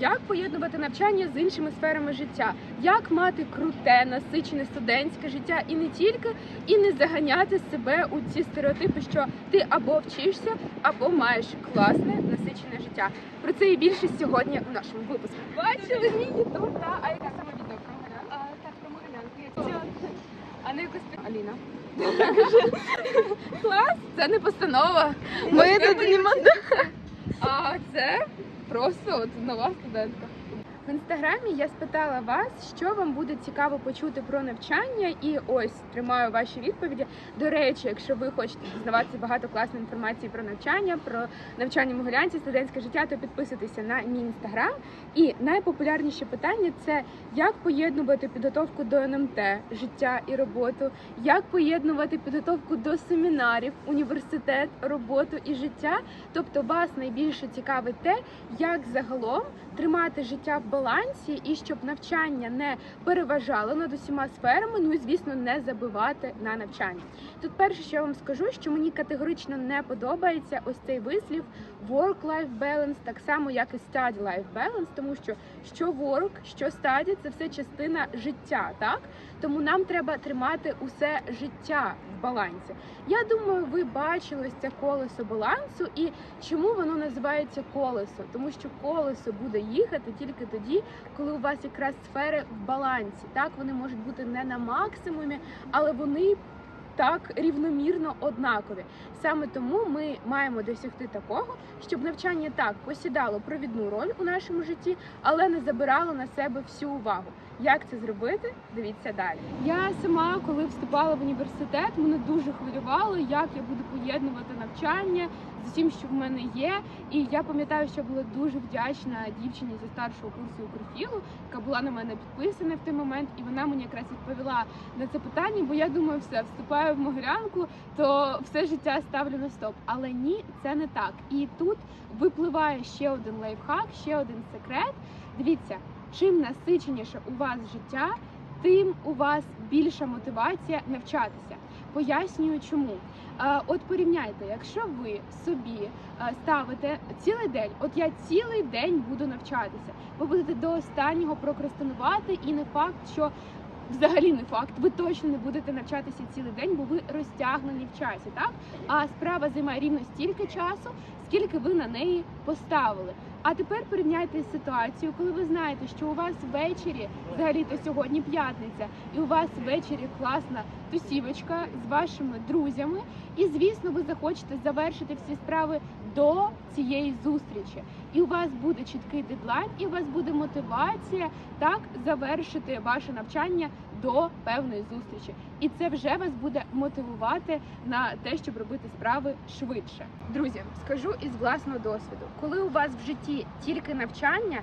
як поєднувати навчання з іншими сферами життя, як мати круте, насичене студентське життя і не тільки, і не заганяти себе у ці стереотипи, що ти або вчишся, або маєш класне насичене життя. Про це і більше сьогодні у нашому випуску. Бачили мій ютуб, та а яке саме відео про Могилянку? Так, про Могилянку. А на якусь Аліна. Клас, це не постанова. Ми тут знімаємо. А це просто от нова студентка. В інстаграмі я спитала вас, що вам буде цікаво почути про навчання, і ось тримаю ваші відповіді. До речі, якщо ви хочете дізнаватися багато класної інформації про навчання, про навчання Могилянці, студентське життя, то підписуйтеся на мій інстаграм. І найпопулярніше питання це як поєднувати підготовку до НМТ, життя і роботу, як поєднувати підготовку до семінарів, університет, роботу і життя. Тобто вас найбільше цікавить те, як загалом тримати життя в балансі і щоб навчання не переважало над усіма сферами. Ну і звісно, не забивати на навчання. Тут перше, що я вам скажу, що мені категорично не подобається ось цей вислів work-life balance, так само як і study-life balance, тому що що work, що study – це все частина життя, так тому нам треба тримати усе життя в балансі. Я думаю, ви бачили ось це колесо балансу, і чому воно називається колесо? Тому що колесо буде їхати тільки тоді, коли у вас якраз сфери в балансі. Так вони можуть бути не на максимумі, але вони так рівномірно однакові. Саме тому ми маємо досягти такого, щоб навчання так посідало провідну роль у нашому житті, але не забирало на себе всю увагу. Як це зробити? Дивіться далі. Я сама, коли вступала в університет, мене дуже хвилювало, як я буду поєднувати навчання з усім, що в мене є. І я пам'ятаю, що була дуже вдячна дівчині зі старшого курсу Укрфілу, яка була на мене підписана в той момент, і вона мені якраз відповіла на це питання, бо я думаю, все вступаю в Могилянку, то все життя ставлю на стоп. Але ні, це не так. І тут випливає ще один лайфхак, ще один секрет. Дивіться, чим насиченіше у вас життя, тим у вас більша мотивація навчатися. Пояснюю, чому. Е, От порівняйте, якщо ви собі е, ставите цілий день, от я цілий день буду навчатися, ви будете до останнього прокрастинувати, і не факт, що взагалі не факт, ви точно не будете навчатися цілий день, бо ви розтягнені в часі, так? А справа займає рівно стільки часу, скільки ви на неї поставили. А тепер порівняйте ситуацію, коли ви знаєте, що у вас ввечері, взагалі то сьогодні п'ятниця, і у вас ввечері класна тусівочка з вашими друзями, і звісно, ви захочете завершити всі справи до цієї зустрічі. І у вас буде чіткий дедлайн, і у вас буде мотивація так завершити ваше навчання до певної зустрічі. І це вже вас буде мотивувати на те, щоб робити справи швидше. Друзі, скажу із власного досвіду, коли у вас в житті тільки навчання,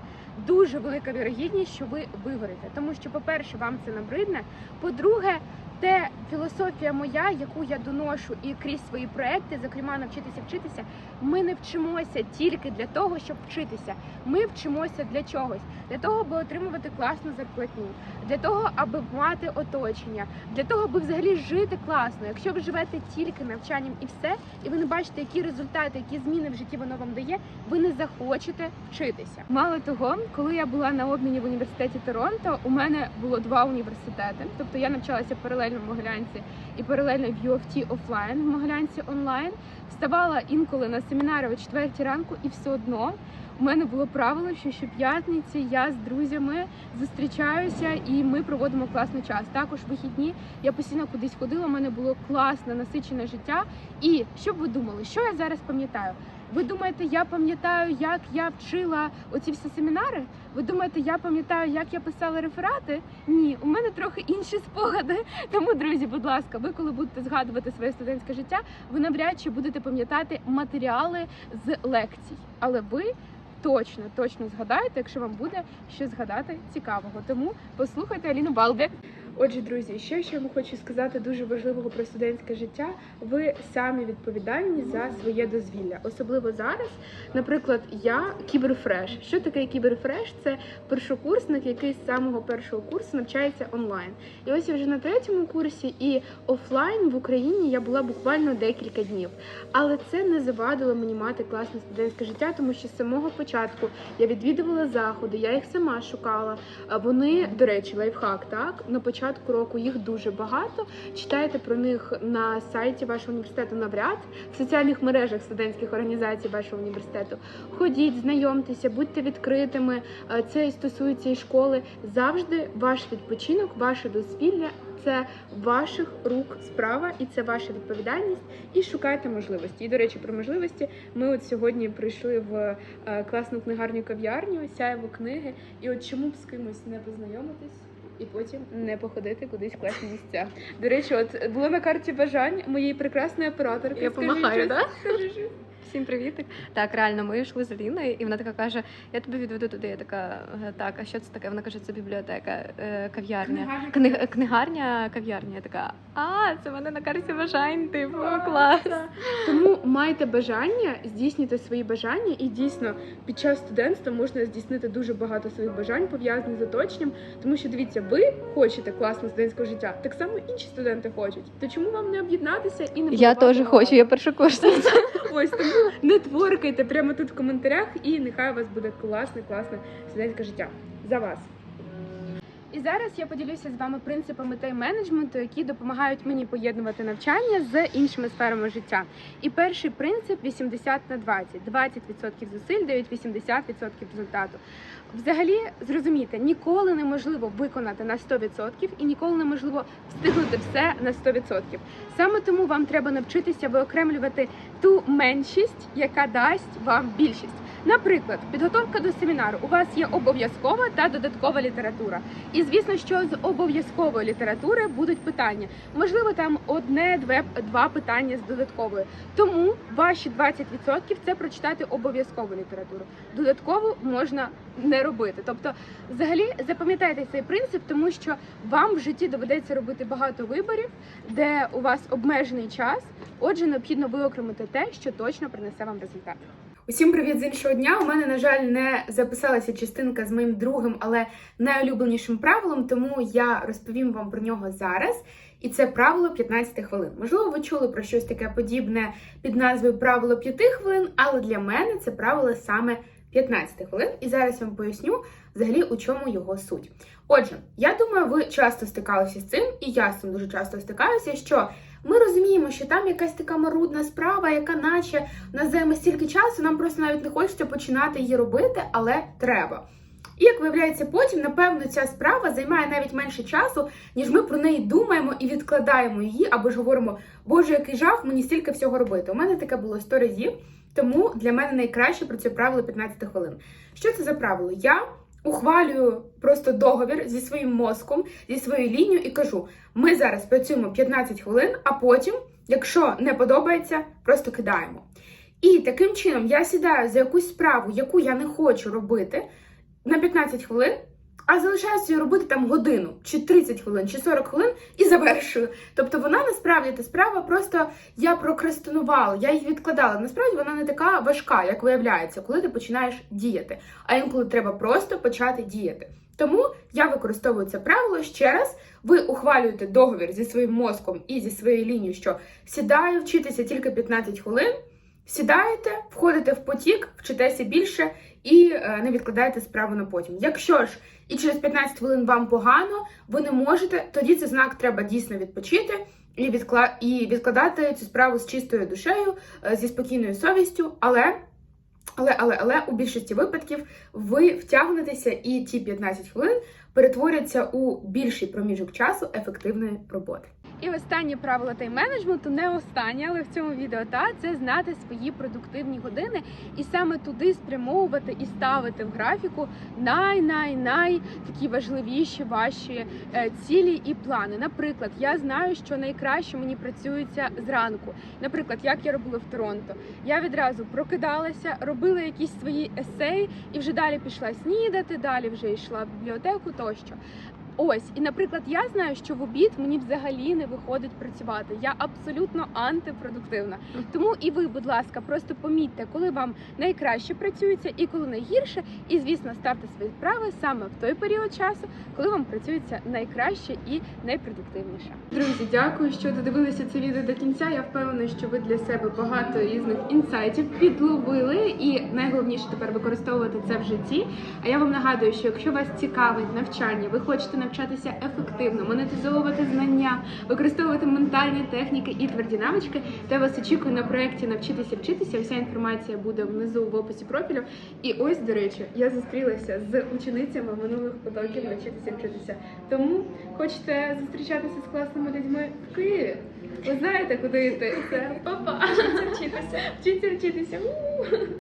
дуже велика вірогідність, що ви вигорите. Тому що, по-перше, вам це набридне. По-друге, те філософія моя, яку я доношу і крізь свої проекти, зокрема навчитися вчитися, ми не вчимося тільки для того, щоб вчитися. Ми вчимося для чогось, для того, аби отримувати класну зарплатню, для того, аби мати оточення, для того, аби взагалі жити класно. Якщо ви живете тільки навчанням і все, і ви не бачите, які результати, які зміни в житті воно вам дає, ви не захочете вчитися. Мало того, коли я була на обміні в університеті Торонто, у мене було два університети. Тобто я навчалася паралельно в Могилянці і паралельно в UFT офлайн, в Могилянці онлайн. Вставала інколи на семінари о 4 ранку, і все одно у мене було правило, що щоп'ятниці я з друзями зустрічаюся і ми проводимо класний час. Також вихідні я постійно кудись ходила. У мене було класне насичене життя. І що б ви думали, що я зараз пам'ятаю? Ви думаєте, я пам'ятаю, як я вчила оці всі семінари? Ви думаєте, я пам'ятаю, як я писала реферати? Ні, у мене трохи інші спогади. Тому, друзі, будь ласка, ви коли будете згадувати своє студентське життя, ви навряд чи будете пам'ятати матеріали з лекцій. Але ви точно, точно згадаєте, якщо вам буде що згадати цікавого. Тому послухайте Аліну Балбек. Отже, друзі, ще що я вам хочу сказати дуже важливого про студентське життя. Ви самі відповідальні за своє дозвілля, особливо зараз. Наприклад, я кіберфреш. Що таке кіберфреш? Це першокурсник, який з самого першого курсу навчається онлайн. І ось я вже на третьому курсі, і офлайн в Україні я була буквально декілька днів. Але це не завадило мені мати класне студентське життя, тому що з самого початку я відвідувала заходи, я їх сама шукала. Вони, до речі, лайфхак, так на початку року їх дуже багато. Читайте про них на сайті вашого університету навряд, в соціальних мережах студентських організацій вашого університету. Ходіть, знайомтеся, будьте відкритими. Е, Це і стосується і школи. Завжди ваш відпочинок, ваше дозвілля. Це ваших рук справа, і це ваша відповідальність. І шукайте можливості. І до речі, про можливості ми от сьогодні прийшли в е, класну книгарню кав'ярню, сяєво книги. І от чому б з кимось не познайомитись і потім не походити кудись в класні місця. До речі, от було на карті бажань моєї прекрасної операторки. Я Скажи помахаю, щось, да? скажи щось. Всім привітик. Так, реально, ми йшли з Аліною, і вона така каже: я тебе відведу туди. Я така, «Е, так, а що це таке? Вона каже, це бібліотека, е, кав'ярня. Книгарня. Книг, книгарня, кав'ярня. Я така, а, це в мене на карті бажань, типу, клас. Тому майте бажання, здійснюйте свої бажання, і дійсно під час студентства можна здійснити дуже багато своїх бажань пов'язаних з оточенням. Тому що дивіться, ви хочете класного студентського життя, так само інші студенти хочуть. То чому вам не об'єднатися і не Я теж хочу, я першокурсниця. Ось тому нетворкайте прямо тут в коментарях, і нехай у вас буде класне, класне студентське життя. За вас. І зараз я поділюся з вами принципами тайм-менеджменту, які допомагають мені поєднувати навчання з іншими сферами життя. І перший принцип 80 на 20. 20% зусиль дають 80% результату. Взагалі, зрозумійте, ніколи неможливо виконати на 100% і ніколи неможливо встигнути все на 100%. Саме тому вам треба навчитися виокремлювати ту меншість, яка дасть вам більшість. Наприклад, підготовка до семінару у вас є обов'язкова та додаткова література. І звісно, що з обов'язкової літератури будуть питання. Можливо, там одне, два питання з додаткової. Тому ваші 20% це прочитати обов'язкову літературу. Додаткову можна не робити. Тобто, взагалі, запам'ятайте цей принцип, тому що вам в житті доведеться робити багато виборів, де у вас обмежений час. Отже, необхідно виокремити те, що точно принесе вам результат. Усім привіт з іншого дня. У мене, на жаль, не записалася частинка з моїм другим, але найулюбленішим правилом, тому я розповім вам про нього зараз. І це правило 15 хвилин. Можливо, ви чули про щось таке подібне під назвою правило 5 хвилин, але для мене це правило саме 15 хвилин. І зараз я вам поясню взагалі у чому його суть. Отже, я думаю, ви часто стикалися з цим, і я з цим дуже часто стикаюся, що ми розуміємо, що там якась така марудна справа, яка наче нас займе стільки часу, нам просто навіть не хочеться починати її робити, але треба. І як виявляється, потім, напевно, ця справа займає навіть менше часу, ніж ми про неї думаємо і відкладаємо її, або ж говоримо, Боже, який жах, мені стільки всього робити. У мене таке було 100 разів, тому для мене найкраще про це правило 15 хвилин. Що це за правило? Я ухвалюю просто договір зі своїм мозком, зі своєю лінією і кажу: ми зараз працюємо 15 хвилин, а потім, якщо не подобається, просто кидаємо. І таким чином я сідаю за якусь справу, яку я не хочу робити на 15 хвилин, а залишаюся її робити там годину, чи 30 хвилин, чи 40 хвилин і завершую. Тобто вона насправді та справа просто я прокрастинувала, я її відкладала. Насправді вона не така важка, як виявляється, коли ти починаєш діяти. А інколи треба просто почати діяти. Тому я використовую це правило ще раз. Ви ухвалюєте договір зі своїм мозком і зі своєю лінією, що сідаю вчитися тільки 15 хвилин. Сідаєте, входите в потік, вчитеся більше і е, не відкладаєте справу на потім. Якщо ж і через 15 хвилин вам погано, ви не можете, тоді це знак треба дійсно відпочити і відкладати цю справу з чистою душею, е, зі спокійною совістю, але. Але, але, але у більшості випадків ви втягнетеся, і ті 15 хвилин перетворяться у більший проміжок часу ефективної роботи. І останнє правило тайм-менеджменту, не останнє, але в цьому відео та це знати свої продуктивні години і саме туди спрямовувати і ставити в графіку най-най-най такі важливіші ваші е, цілі і плани. Наприклад, я знаю, що найкраще мені працюється зранку. Наприклад, як я робила в Торонто. Я відразу прокидалася, робила якісь свої есеї і вже далі пішла снідати, далі вже йшла в бібліотеку тощо. Ось, і наприклад, я знаю, що в обід мені взагалі не виходить працювати. Я абсолютно антипродуктивна. Тому і ви, будь ласка, просто помітьте, коли вам найкраще працюється і коли найгірше. І звісно, ставте свої справи саме в той період часу, коли вам працюється найкраще і найпродуктивніше. Друзі, дякую, що додивилися це відео до кінця. Я впевнена, що ви для себе багато різних інсайтів підловили, і найголовніше тепер використовувати це в житті. А я вам нагадую, що якщо вас цікавить навчання, ви хочете навчатися ефективно, монетизовувати знання, використовувати ментальні техніки і тверді навички, я вас очікую на проєкті навчитися вчитися. Вся інформація буде внизу в описі профілю. І ось, до речі, я зустрілася з ученицями минулих потоків навчитися вчитися. Тому хочете зустрічатися з класними людьми в Києві? Ви знаєте, куди йти? Це па-па! Вчитися. Вчитися. У!